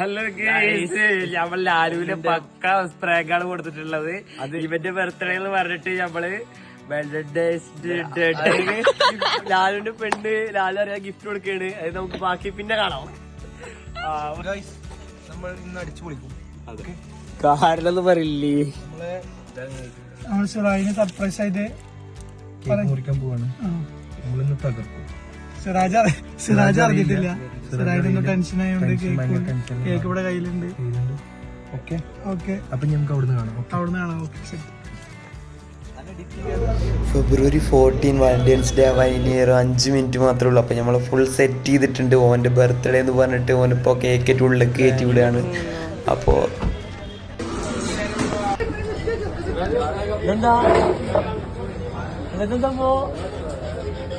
Hello നമ്മൾ ലാലുവിന് പക്ക സ്പ്രേക്കാണ് കൊടുത്തിട്ടുള്ളത്. ഇവന്റെ ബർത്ത്ഡേ എന്ന് പറഞ്ഞിട്ട് നമ്മൾ ലാലുവിന്റെ പെണ്ണ് ലാലു അറിയാൻ ഗിഫ്റ്റ് കൊടുക്കാണ് അത് നമുക്ക് ബാക്കി പിന്നെ കാണാം. നമ്മൾ ഇന്ന് അടിച്ചു പൊളിക്കും. കാരണൊന്നും പറയില്ലേ? നമ്മൾ സർപ്രൈസ് ആയിട്ട് പോവാണ്. നമ്മളിന്ന് തകർക്കും. സിറാജ് സിറാജ് അറിഞ്ഞിട്ടില്ല. സിറാജിന് ടെൻഷൻ ആയതുകൊണ്ട് കേക്ക്. ഇവിടെ കയ്യിലുണ്ട്. ഓക്കെ ഓക്കെ അപ്പൊ നമുക്ക് അവിടുന്ന് കാണാം? അവിടുന്ന് കാണാം. ഓക്കെ ശരി. ഫെബ്രുവരി ഫോർട്ടീൻ വാലന്റൈൻസ് ഡേ വൈകുന്നേരം അഞ്ച് മിനിറ്റ് മാത്രമേ ഉള്ളൂ. അപ്പോൾ നമ്മൾ ഫുൾ സെറ്റ് ചെയ്തിട്ടുണ്ട്. ഓന്റെ ബർത്ത്ഡേ എന്ന് പറഞ്ഞിട്ട് ഓനിപ്പോൾ കേക്കറ്റ് ഉള്ളിൽ കയറ്റി വിടുകയാണ്. അപ്പോൾ എന്താ? എന്താ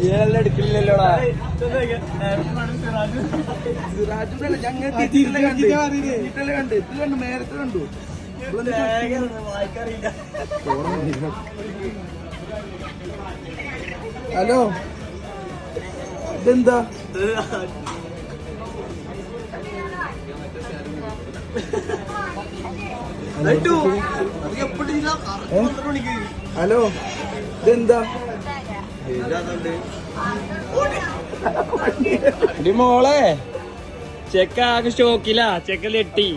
കണ്ടു എടുക്കില്ലല്ലോടാ സിറാജിന്റെ ഞങ്ങൾ തിരിച്ചിട്ടല്ലേ കണ്ട്. തിരിച്ചിട്ടല്ലേ കണ്ട്. ഇത് കണ്ടു നേരത്തെ കണ്ടു. ഹലോ? ഇതെന്താ? ഹലോ? ഇതെന്താ? മോളെ. ചെക്ക ആകെ ഷോക്കില്ല ചെക്ക ലെട്ടി.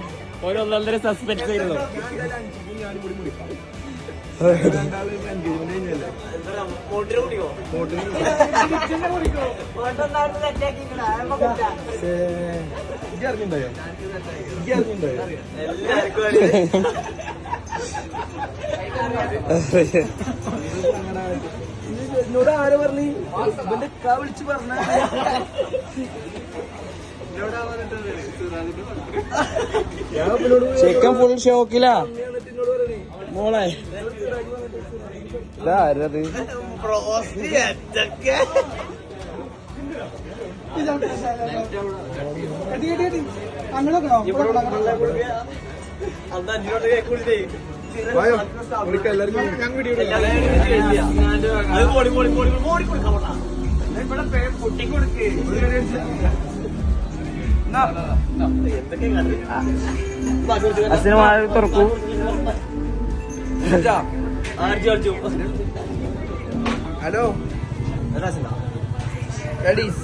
ഒരു ഒന്നൊന്നര സസ്പെൻസ് ആയിരുന്നു. അറിഞ്ഞിണ്ടായോ എന്നോട് ആരാ പറഞ്ഞു? ഇവന്റെ കാ വിളിച്ച് പറഞ്ഞ ചെക്കൻ ഫുൾ ഷോക്കിലാ. മോളെ. ഇതാരത് എടി, എടി. അങ്ങനെ നോക്കണോ? അച്ഛന് മാറി തുറക്കൂ. ഹലോ. റെഡീസ്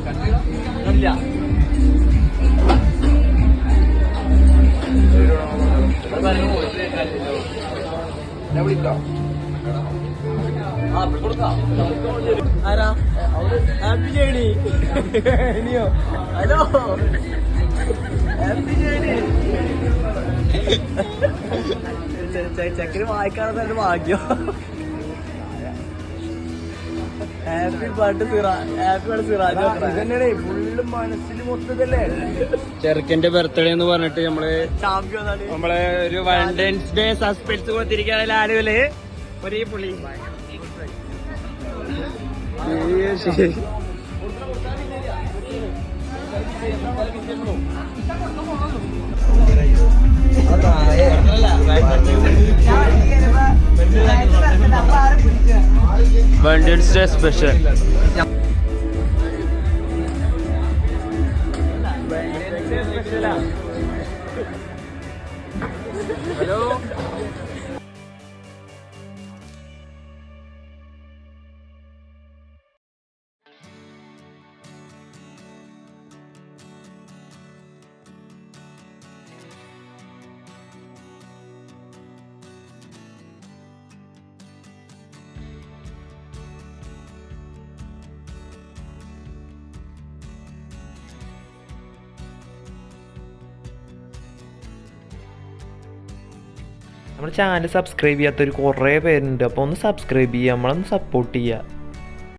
ആരാ? ഹാപ്പി ജേണി ഇനിയോ? ഹലോ? ഹാപ്പി ജേണി ചെക്കന് വായിക്കാതെ തന്നെ ഭാഗ്യം. ഹാപ്പി പാട്ട് ഹാപ്പി പാട്ട് സിറാജ് ഇതന്നെ ഫുള്ള് മനസ്സിൽ മൊത്തതല്ലേ ചെറുക്കന്റെ ബർത്ത്ഡേ എന്ന് പറഞ്ഞിട്ട് നമ്മൾ നമ്മളെ ഒരു വാലന്റൈൻസ് ഡേ സസ്പെൻസ് കൊടുത്തിരിക്കുകയാണ് ആരുവല്ലേ ഒരേ പുള്ളി വാലന്റൈൻസ് ഡേ സ്പെഷ്യൽ ഹലോ നമ്മുടെ ചാനൽ സബ്സ്ക്രൈബ് ചെയ്യാത്തൊരു കുറേ പേരുണ്ട്. അപ്പോൾ ഒന്ന് സബ്സ്ക്രൈബ് ചെയ്യുക നമ്മളൊന്ന് സപ്പോർട്ട് ചെയ്യുക